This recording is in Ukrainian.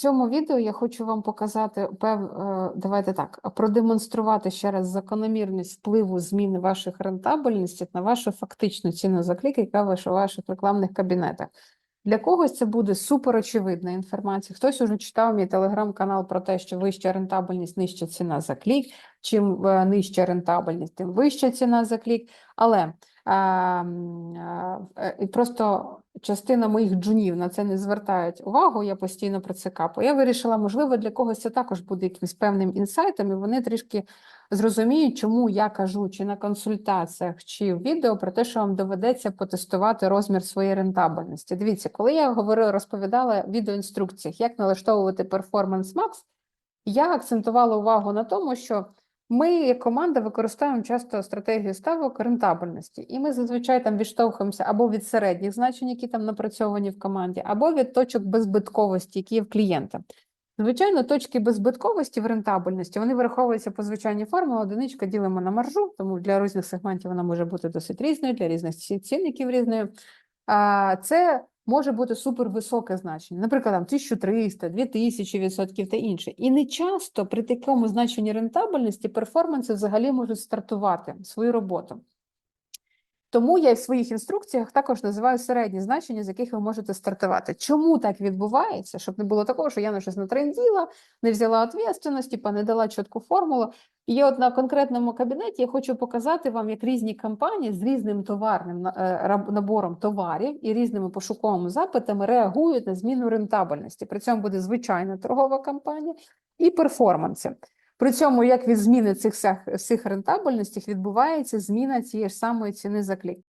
цьому відео я хочу вам показати пев, е, давайте так, продемонструвати ще раз закономірність впливу зміни ваших рентабельностей на вашу фактичну ціну за клік, яка ваша у ваших рекламних кабінетах. Для когось це буде суперочевидна інформація. Хтось уже читав мій телеграм-канал про те, що вища рентабельність нижча ціна за клік. Чим е, нижча рентабельність, тим вища ціна за клік. Але а, а, е, просто частина моїх джунів на це не звертають увагу. Я постійно про це капаю. Я вирішила, можливо, для когось це також буде якимось певним інсайтом, і вони трішки зрозуміють, чому я кажу чи на консультаціях, чи в відео про те, що вам доведеться потестувати розмір своєї рентабельності. Дивіться, коли я говорила, розповідала в відеоінструкціях, як налаштовувати Performance Max, я акцентувала увагу на тому, що ми, як команда, використовуємо часто стратегію ставок рентабельності, і ми зазвичай там відштовхуємося або від середніх значень, які там напрацьовані в команді, або від точок беззбитковості, які є в клієнта. Звичайно, точки беззбитковості в рентабельності вони вираховуються по звичайній формулі. Одиничка ділимо на маржу, тому для різних сегментів вона може бути досить різною, для різних цінників різною. Це може бути супервисоке значення, наприклад, там 1300, 2000 відсотків та інше. І не часто при такому значенні рентабельності перформанси взагалі можуть стартувати свою роботу. Тому я в своїх інструкціях також називаю середні значення, з яких ви можете стартувати. Чому так відбувається? Щоб не було такого, що я на щось натренділа, не взяла відповідальність, типа не дала чітку формулу. І я от на конкретному кабінеті я хочу показати вам, як різні компанії з різним товарним е, набором товарів і різними пошуковими запитами реагують на зміну рентабельності. При цьому буде звичайна торгова кампанія і перформанси. При цьому, як від зміни цих всіх, рентабельностей відбувається зміна цієї ж самої ціни за клік.